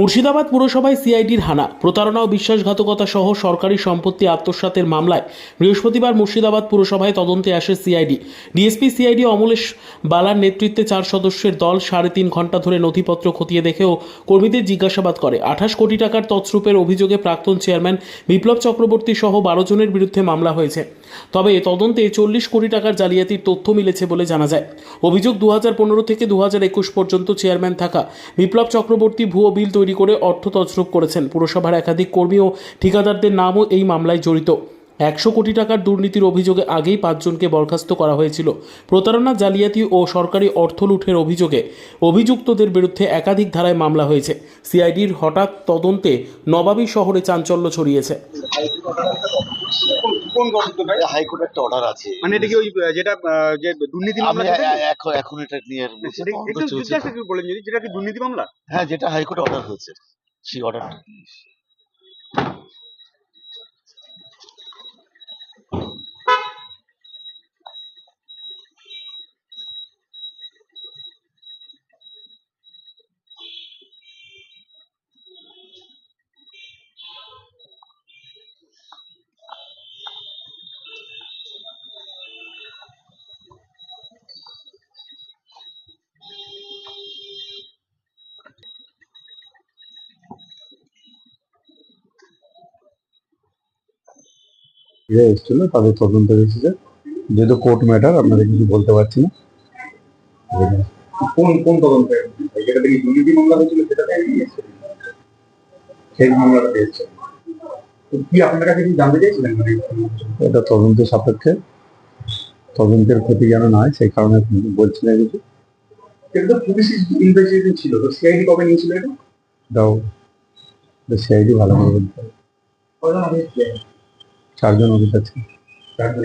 মুর্শিদাবাদ পুরসভায় সিআইডির হানা। প্রতারণা ও বিশ্বাসঘাতকতা সহ সরকারি সম্পত্তি আত্মসাতের মামলায় বৃহস্পতিবার মুর্শিদাবাদ পুরসভায় তদন্তে আসে সিআইডি। ডিএসপি সিআইডি অমলেশ বালার নেতৃত্বে চার সদস্যের দল সাড়ে তিন ঘণ্টা ধরে নথিপত্র খতিয়ে দেখেও কর্মীদের জিজ্ঞাসাবাদ করে। আঠাশ কোটি টাকার তছরূপের অভিযোগে প্রাক্তন চেয়ারম্যান বিপ্লব চক্রবর্তী সহ বারো জনের বিরুদ্ধে মামলা হয়েছে। তবে তদন্তে চল্লিশ কোটি টাকার জালিয়াতির তথ্য মিলেছে বলে জানা যায়। অভিযোগ দু থেকে দু পর্যন্ত চেয়ারম্যান থাকা বিপ্লব চক্রবর্তী ভুয়ো বিল তৈরি করে অর্থ তছরূপ করেছেন। পুরসভার একাধিক কর্মী ও ঠিকাদারদের নামও এই মামলায় জড়িত। একশো কোটি টাকার দুর্নীতির অভিযোগে আগেই পাঁচজনকে বরখাস্ত করা হয়েছিল। প্রতারণা, জালিয়াতি ও সরকারি অর্থ লুঠের অভিযোগে অভিযুক্তদের বিরুদ্ধে একাধিক ধারায় মামলা হয়েছে। সিআইডির হঠাৎ তদন্তে নবাবী শহরে চাঞ্চল্য ছড়িয়েছে। কোন গঠনটা হাইকোর্টের একটা অর্ডার আছে। মানে এটা কি ওই যেটা যে দুর্নীতি মামলা? এখন এখন এটা নিয়ে একটু বলেন যদি যেটা কি দুর্নীতি মামলা? হ্যাঁ যেটা হাইকোর্টে অর্ডার হয়েছে সেই অর্ডারটা ফিরে এসেছিল তাদের তদন্ত এসেছে। যেহেতু কোর্ট ম্যাটার আপনাদের কিছু বলতে পারছি না। কোন কোন তদন্তে? যেটা থেকে দুর্নীতি মামলা হয়েছিল সেটাতে নিয়েছে সেই মামলাটা পেয়েছে। কি আপনার কাছে কি জানতে চাইছিলেন? এটা তদন্তের সাপেক্ষে। তদন্তের ক্ষতি যেন না হয় সেই কারণে বলছি না কিছু কিন্তু পুলিশ ইনভেস্টিগেশন ছিল তো সিআইডি কবে নিয়েছিল এটা? এটাও সিআইডি ভালো করে বলতে চারজন অফিস আছে। চারজন